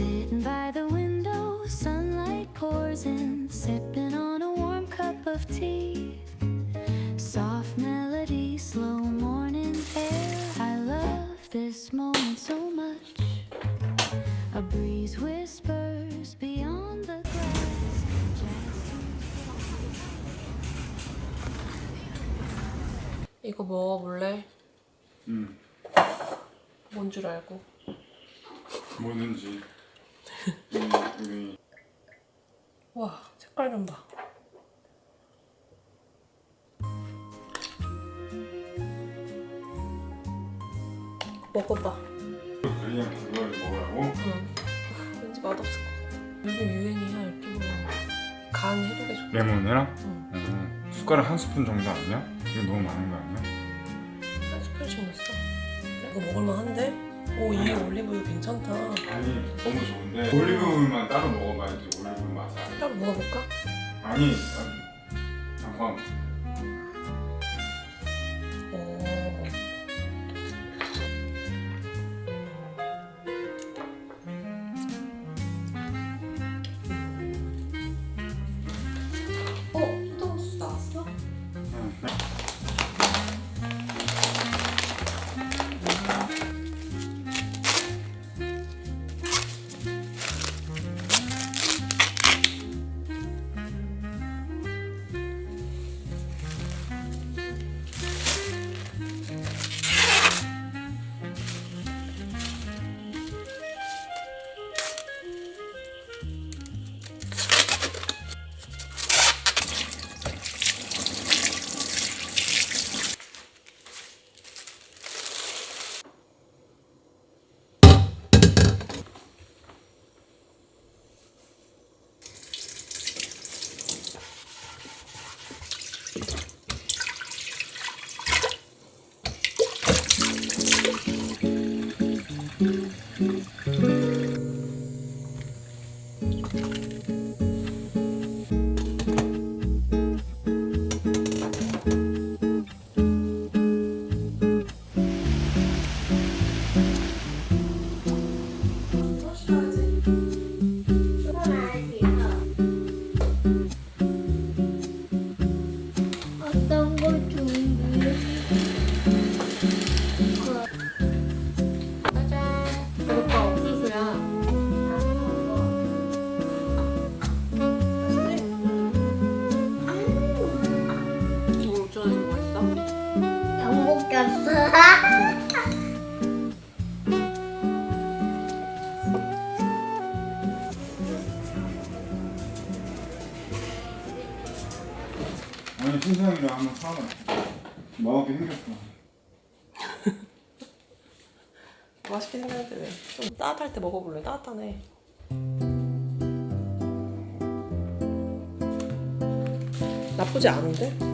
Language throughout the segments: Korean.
Sitting by the window, sunlight pours in, sipping on a warm cup of tea. Soft melody, slow morning air. I love this moment so much. A breeze whispers beyond the grass. Jazz 이거 먹어볼래? 응. 뭔 줄 알고. 뭐든지. 색깔 좀 봐. 먹어봐. 그냥 그걸 먹으라고? 응. 왠지 맛없을 것 같아. 요즘 유행이야, 이렇게. 간 해독해 줘. 레몬이랑? 응. 음, 숟가락 한 스푼 정도 아니야? 이거 너무 많은 거 아니야? 한 스푼씩 넣었어. 이거 먹을만한데? 오, 이 올리브유 괜찮다. 아니 너무 좋은데 올리브유만 따로 먹어봐야지 올리브유 맛을 알아. 따로 먹어볼까? 아니 아, 잠깐 좀 따뜻할 때 먹어볼래? 따뜻하네. 나쁘지 않은데?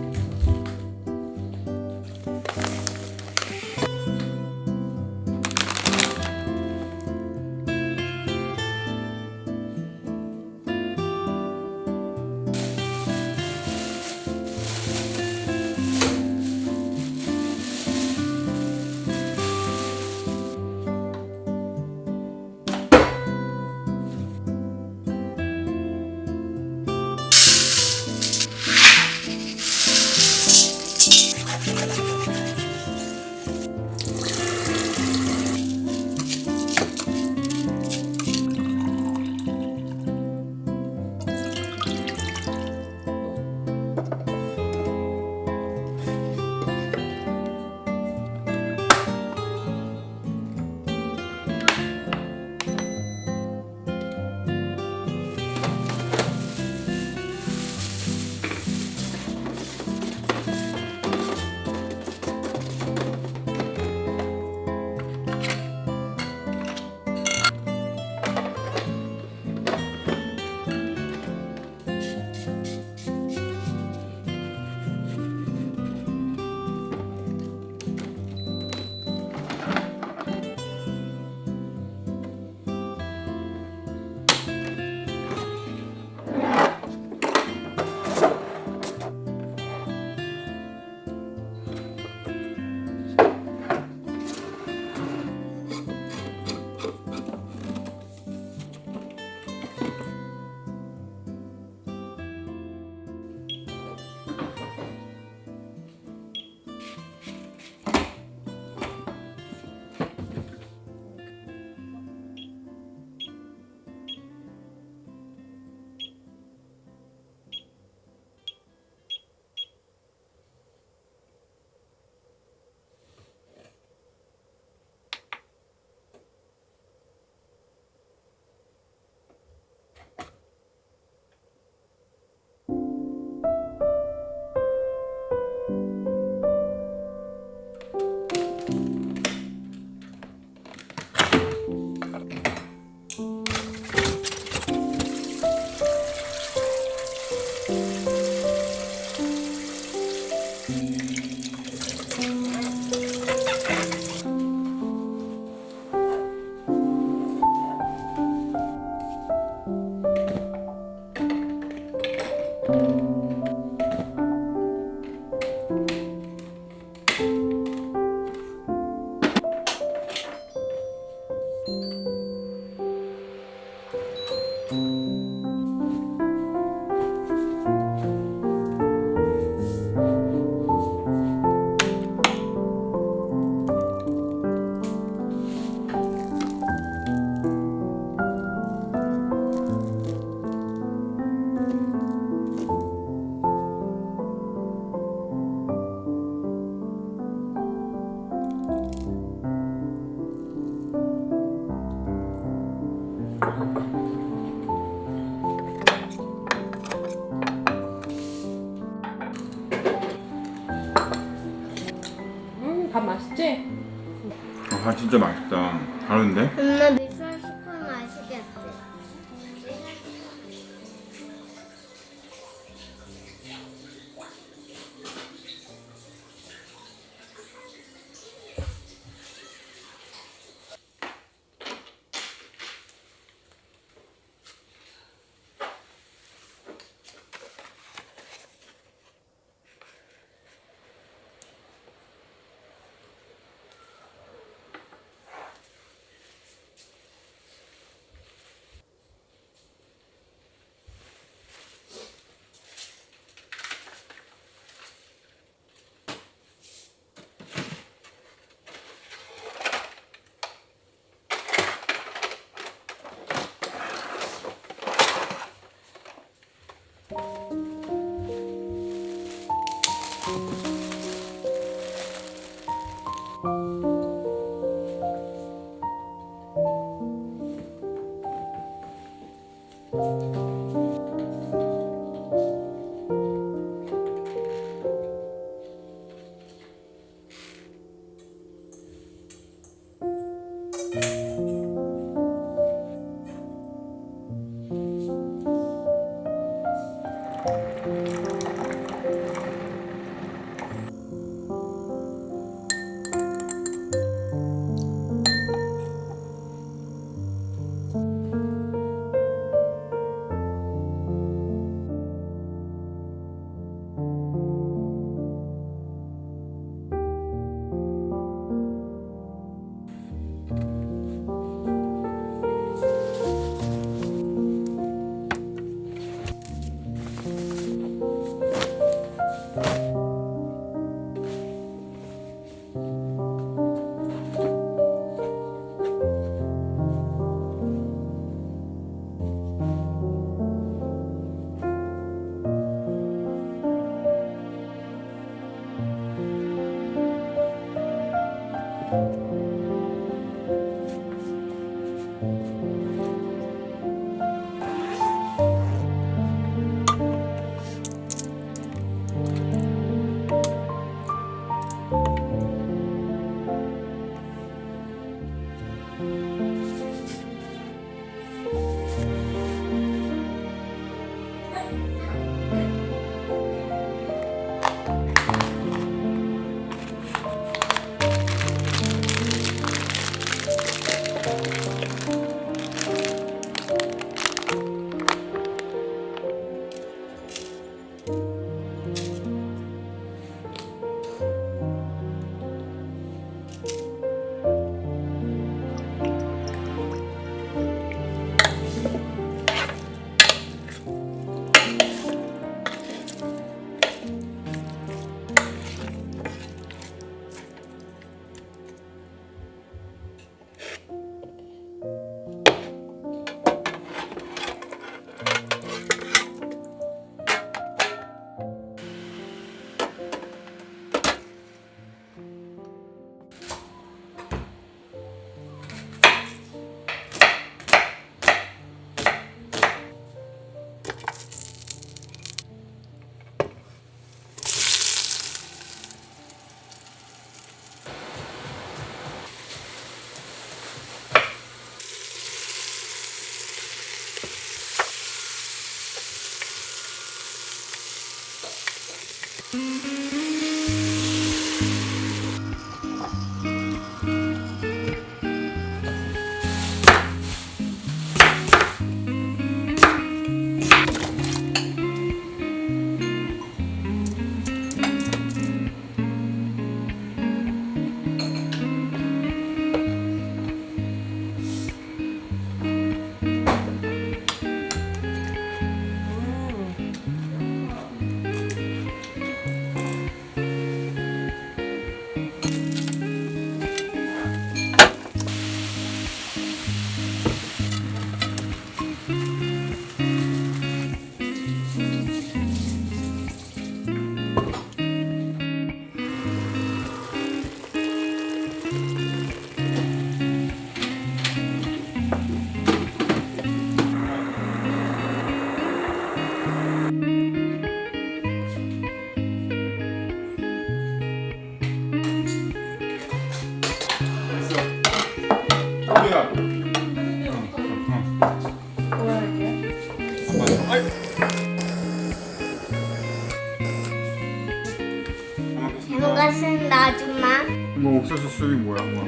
잘못 갔습니다 아줌마 뭐 옥수수 쑥이 뭐야 뭐.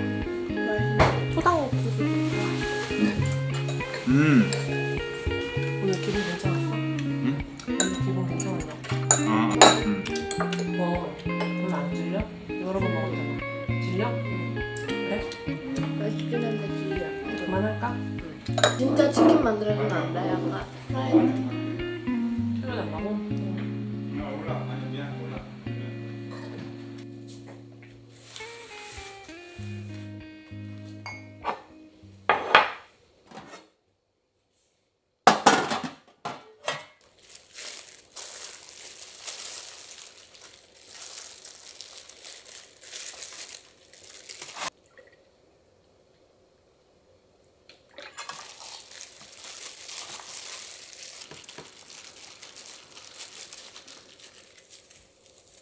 초당 옥수수. 음. 오늘 기분 괜찮았어? 응? 오늘 기분 괜찮았나? 아. 음. 뭐 별로 안 질려? 여러 번 먹었잖아. 질려? 그래? 맛있긴 한데 질려. 그만할까? 진짜 치킨 만들어주면 안 돼? 약간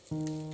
오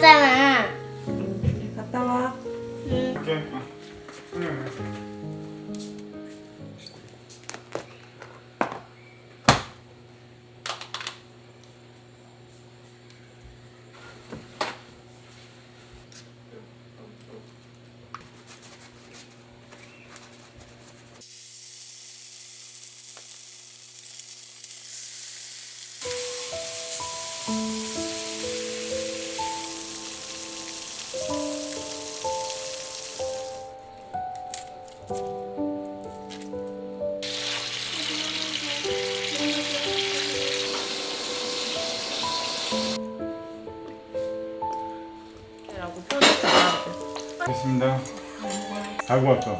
엄 잘 구웠어.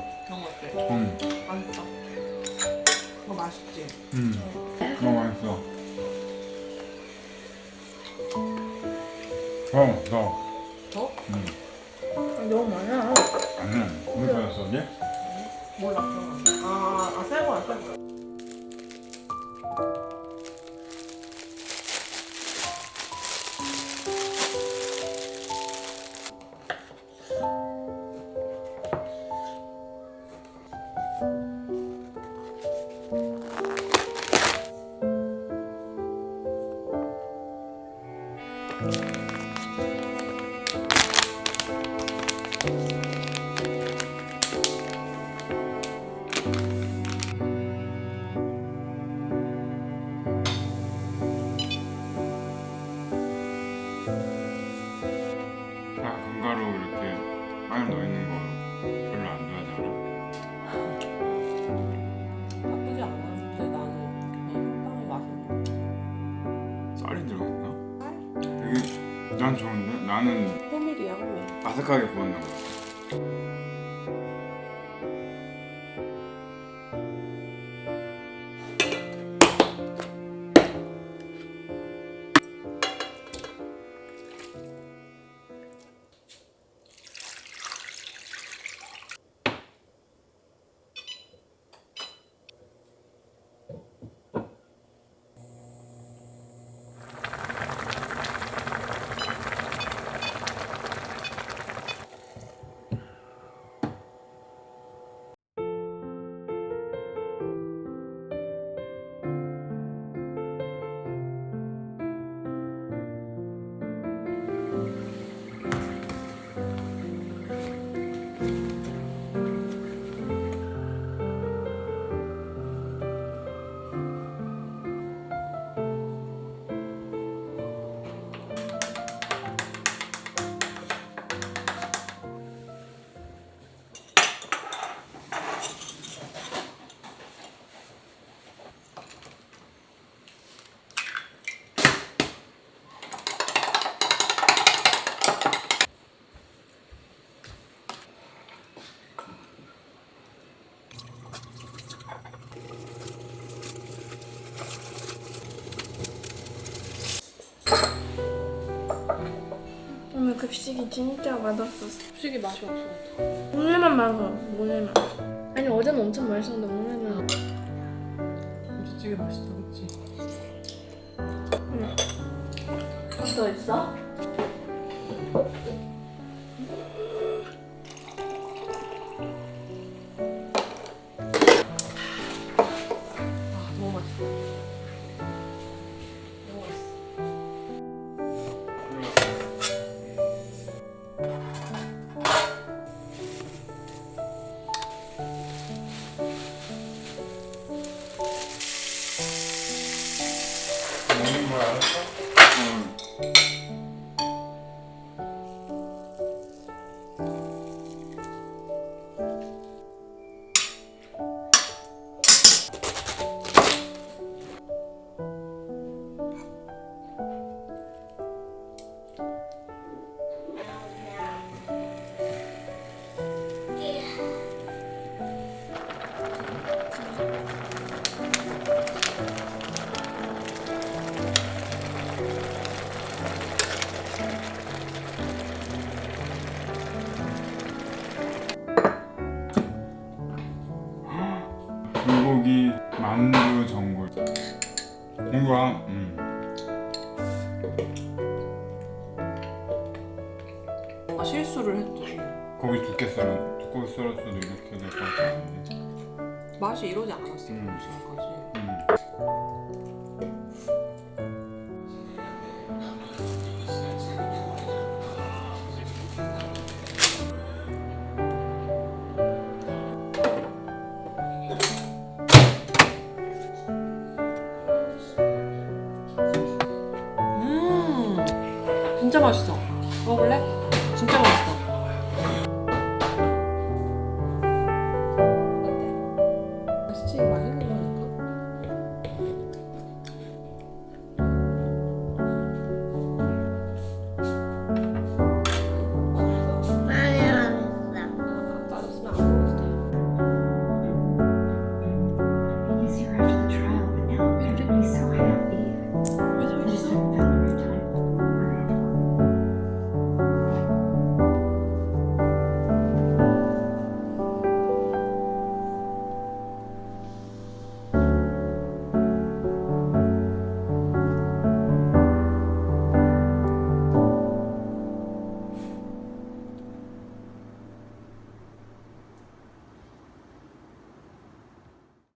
다 오늘 급식이 진짜 맛없었어. 음식이 맛이 없어. 오늘만 맛없어. 오늘만. 아니 어제는 엄청 맛있었는데 오늘은 김치찌개 맛있다 그치? 더 있어? 뭔가 실수를 했더니 고기 두께 썰어 두꺼비 썰었어도 이렇게 될 것 같은데 맛이 이러지 않았어 음. 지금까지.